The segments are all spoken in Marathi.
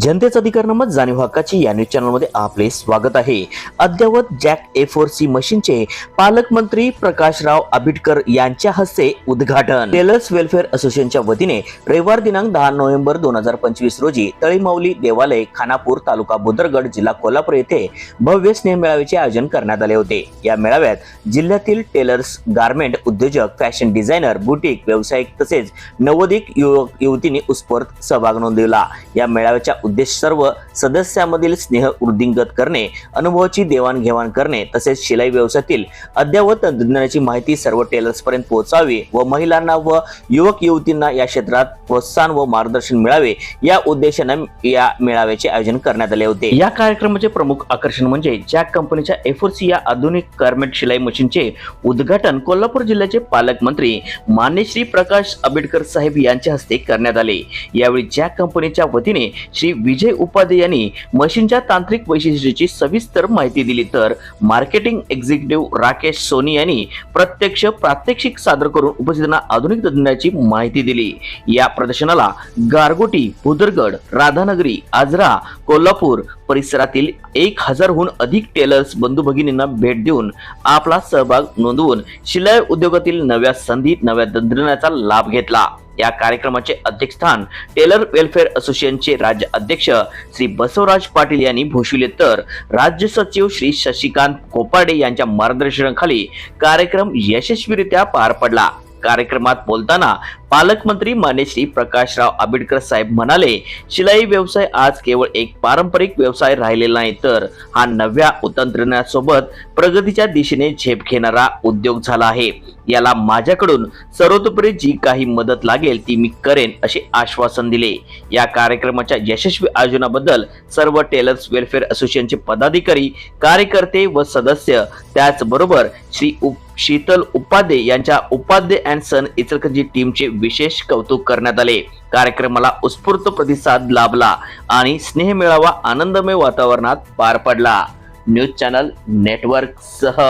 जनतेचा अधिकार नमत जाणीव हक्काची या न्यूज चॅनलमध्ये आपले स्वागत आहे. अद्ययावत जॅक ए फोर सी मशीनचे पालकमंत्री प्रकाशराव आबिटकर यांच्या हस्ते उद्घाटन. टेलर्स वेलफेअर असोसिएशनच्या वतीने रविवार दिनांक दहा नोव्हेंबर दोन हजार पंचवीस रोजी तळीमाऊली देवालय खानापूर तालुका बुदरगड जिल्हा कोल्हापूर येथे भव्य स्नेह मेळाव्याचे आयोजन करण्यात आले होते. या मेळाव्यात जिल्ह्यातील टेलर्स गारमेंट उद्योजक फॅशन डिझायनर बुटीक व्यावसायिक तसेच नवोदिक युवक युवतींनी उत्स्फूर्त सहभाग नोंदवला. या मेळाव्याच्या उद्देश सर्व सदस्यांमधील स्नेह वृद्धिंगत करणे अनुभवाची देवाणघेवाण करणे तसेच शिलाई व्यवसायातील अद्ययावत तंत्रज्ञानाची माहिती सर्व टेलर्सपर्यंत पोहोचावी व महिलांना व युवक युवतींना या क्षेत्रात प्रोत्साहन व मार्गदर्शन मिळावे या उद्देशानं या मेळाव्याचे आयोजन करण्यात आले होते. या कार्यक्रमाचे प्रमुख आकर्षण म्हणजे जॅक कंपनीच्या एफोरसी या आधुनिक गारमेंट शिलाई मशीनचे उद्घाटन कोल्हापूर जिल्ह्याचे पालकमंत्री मान्य श्री प्रकाश आंबेडकर साहेब यांच्या हस्ते करण्यात आले. यावेळी जॅक कंपनीच्या वतीने श्री विजय उपाध्ये यांनी मशीनच्या तांत्रिक वैशिष्ट्याची सविस्तर माहिती दिली. तर मार्केटिंग एक्झिक्युटिव्ह राकेश सोनी यांनी प्रत्यक्ष प्रात्यक्षिक सादर करून उपस्थितांना आधुनिक तंत्रज्ञानाची माहिती दिली. या प्रदर्शनाला गारगोटी भुदरगड राधानगरी आजरा कोल्हापूर परिसरातील एक हजारहून अधिक टेलर्स बंधू भगिनींना भेट देऊन आपला सहभाग नोंदवून शिलाई उद्योगातील नव्या संधी नव्या तंत्रज्ञानाचा लाभ घेतला. या कार्यक्रमाचे अध्यक्षस्थान टेलर वेलफेअर असोसिएशनचे राज्य अध्यक्ष श्री बसवराज पाटील यांनी भूषविले. तर राज्य सचिव श्री शशिकांत कोपाडे यांच्या मार्गदर्शनाखाली कार्यक्रम यशस्वीरित्या पार पडला. कार्यक्रमात बोलताना पालकमंत्री मान्य श्री प्रकाशराव आंबेडकर साहेब म्हणाले शिलाई व्यवसाय आज केवळ एक पारंपरिक व्यवसाय राहिलेला नाही तर हा नव्या तंत्रज्ञानासोबत प्रगतीच्या दिशेने झेप घेणारा उद्योग झाला आहे. याला माझ्याकडून सर्वतोपरी जी काही मदत लागेल ती मी करेन असे आश्वासन दिले. या कार्यक्रमाच्या यशस्वी आयोजनाबद्दल सर्व टेलर्स वेलफेअर असोसिएशनचे पदाधिकारी कार्यकर्ते व सदस्य त्याचबरोबर श्री उप शीतल उपाध्ये यांच्या उपाध्ये अँड सन इचलकरंजी टीमचे विशेष कौतुक करण्यात आले. कार्यक्रमाला उत्स्फूर्त प्रतिसाद लाभला आणि स्नेह मेळावा आनंदमय वातावरणात पार पडला. न्यूज चॅनल नेटवर्क सह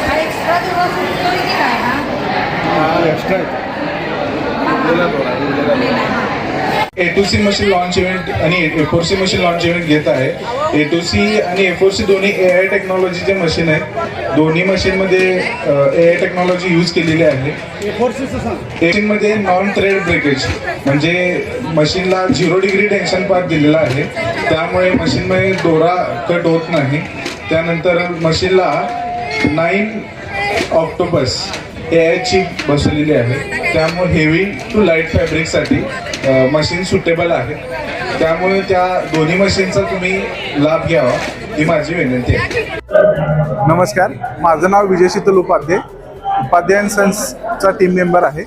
हा एक्स्ट्रा दिवस उठतोय की काय हा A two C machine launch event आणि A four C machine launch event घेत आहे. ए टू सी आणि ए फोर सी दोन्ही ए आय टेक्नॉलॉजीचे मशीन आहे दोन्ही मशीनमध्ये ए आय टेक्नॉलॉजी यूज केलेली आहे. मशीनमध्ये नॉन थ्रेड ब्रेकेज म्हणजे मशीनला झिरो डिग्री टेन्शन पाथ दिलेला आहे. त्यामुळे मशीनमध्ये दोरा कट होत नाही. त्यानंतर मशीनला nine octopus A I chip बसवलेली आहे. त्यामुळे हेवी टू लाइट फॅब्रिकसाठी मशीन सुटेबल आहे. त्यामुळे त्या दोन्ही मशीनचा तुम्ही लाभ घ्यावा ही माझी विनंती आहे. नमस्कार. माझं नाव विजय शीतल उपाध्ये. उपाध्याय अँड सन्सचा टीम मेंबर आहे.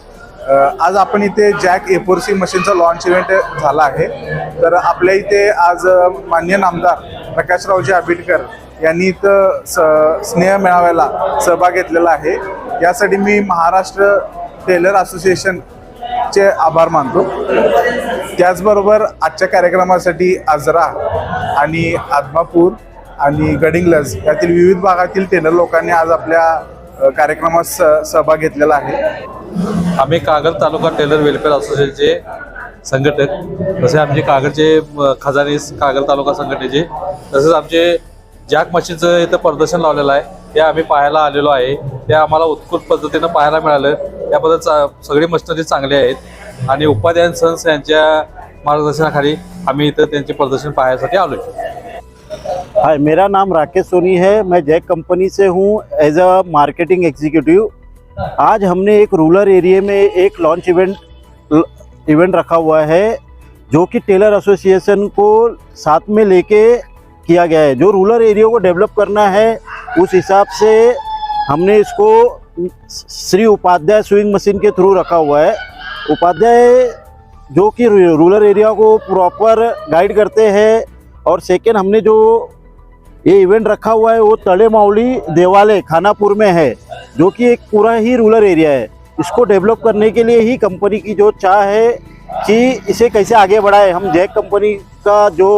आज आपण इथे जॅक ए फोर सी मशीनचा लॉन्च इव्हेंट झाला आहे. तर आपल्या इथे आज मान्य नामदार प्रकाशरावजी आंबेडकर यांनी इथं स स्नेह मेळाव्याला सहभाग घेतलेला आहे. यासाठी मी महाराष्ट्र टेलर असोसिएशनचे आभार मानतो. त्याचबरोबर आजच्या कार्यक्रमासाठी आजरा आणि आदमापूर आणि गडिंगलज यातील विविध भागातील टेलर लोकांनी आज आपल्या कार्यक्रमात स सहभाग घेतलेला आहे. आम्ही कागल तालुका टेलर वेलफेअर असोसिएशनचे संघटक तसे आमचे कागलचे खजाने खजानीस कागल तालुका संघटनेचे तसेच आमचे जॅक मशीनचं इथं प्रदर्शन लावलेलं आहे. ते आम्ही पाहायला आलेलो आहे. ते आम्हाला उत्कृष्ट पद्धतीनं पाहायला मिळालं. त्याबद्दल चा सगळी मशिनरी चांगली आहेत. आणि उपाध्याय सन्स यांच्या मार्गदर्शनाखाली आम्ही इथं त्यांचे प्रदर्शन पाहण्यासाठी आलो हाय मेरा नाम राकेश सोनी है. मैं जैक कंपनी से हूँ एज अ मार्केटिंग एग्जीक्यूटिव आज हमने एक रूरल एरिया में एक लॉन्च इवेंट इवेंट रखा हुआ है जो कि टेलर एसोसिएशन को साथ में लेके किया गया है। जो रूरल एरिया को डेवलप करना है, उस हिसाब से हमने इसको श्री उपाध्याय स्विंग मशीन के थ्रू रखा हुआ है। उपाध्याय जो कि रूरल एरिया को प्रॉपर गाइड करते हैं और सेकेंड हमने जो ये इवेंट रखा हुआ है, वो तले माउली देवालय, खानापुर में है, जो कि एक पूरा ही रूरल एरिया है। इसको डेवलप करने के लिए ही कंपनी की जो चाह है कि इसे कैसे आगे बढ़ाए। हम जैक कंपनी का जो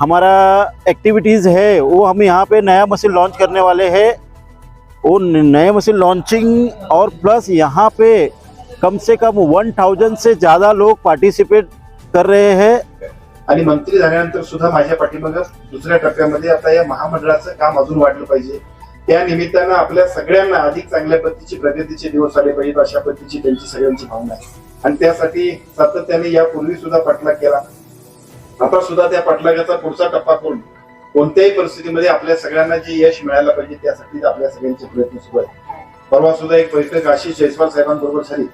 हमारा एक्टिविटीज़ है वो हम यहाँ पे नया मशीन लॉन्च करने वाले हैं। वो न- नए मशीन लॉन्चिंग और प्लस यहाँ पे कम से कम वन थाउजेंड से ज़्यादा लोग पार्टिसिपेट कर रहे हैं। आणि मंत्री झाल्यानंतर सुद्धा माझ्या पाठीमागं दुसऱ्या टप्प्यामध्ये आता या महामंडळाचं काम अजून वाढलं पाहिजे. त्या निमित्तानं आपल्या सगळ्यांना अधिक चांगल्या पद्धतीची प्रगतीचे दिवस आले पाहिजेत अशा पद्धतीची त्यांची सगळ्यांची भावना आहे. आणि त्यासाठी सातत्याने यापूर्वी सुद्धा पाठलाग केला. आता सुद्धा त्या पाठलागाचा पुढचा टप्पा करून कोणत्याही परिस्थितीमध्ये आपल्या सगळ्यांना जे यश मिळायला पाहिजे त्यासाठी आपल्या सगळ्यांचे प्रयत्न सुरू आहेत. परवा सुद्धा एक बैठक आशिष जयस्वाल साहेबांबरोबर झाली.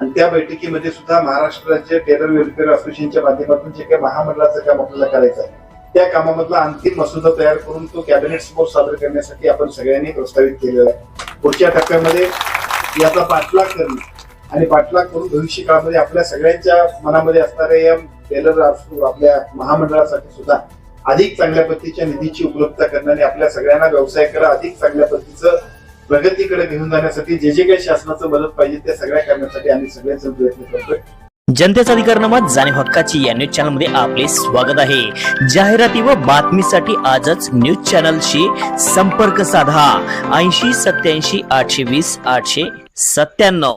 आणि त्या बैठकीमध्ये सुद्धा महाराष्ट्र राज्य टेरर वेलफेअर असोसिएशनच्या माध्यमातून जे काही महामंडळाचं काम आपल्याला करायचं आहे त्या कामामधला अंतिम मसुदा तयार करून तो कॅबिनेट समोर सादर करण्यासाठी आपण सगळ्यांनी प्रस्तावित केलेला आहे. पुढच्या टप्प्यामध्ये याचा पाठलाग करणे आणि पाठलाग करून भविष्य काळामध्ये आपल्या सगळ्यांच्या मनामध्ये असणाऱ्या टेलर आपल्या महामंडळासाठी सुद्धा अधिक चांगल्या पद्धतीच्या निधीची उपलब्धता करणं आणि आपल्या सगळ्यांना व्यवसायाकडे अधिक चांगल्या पद्धतीचं प्रगतीकडे घेऊन जाण्यासाठी जे जे काही शासनाचं मदत पाहिजे ते सगळ्या करण्यासाठी आम्ही सगळेजण प्रयत्न करतोय. जनतेचा अधिकारनामा जाणीव हक्काची या न्यूज चॅनलमध्ये आपले स्वागत आहे. जाहिराती व बातमीसाठी आजच न्यूज चॅनलशी संपर्क साधा. ऐंशी सत्याऐंशी आठशे वीस आठशे सत्त्याण्णव.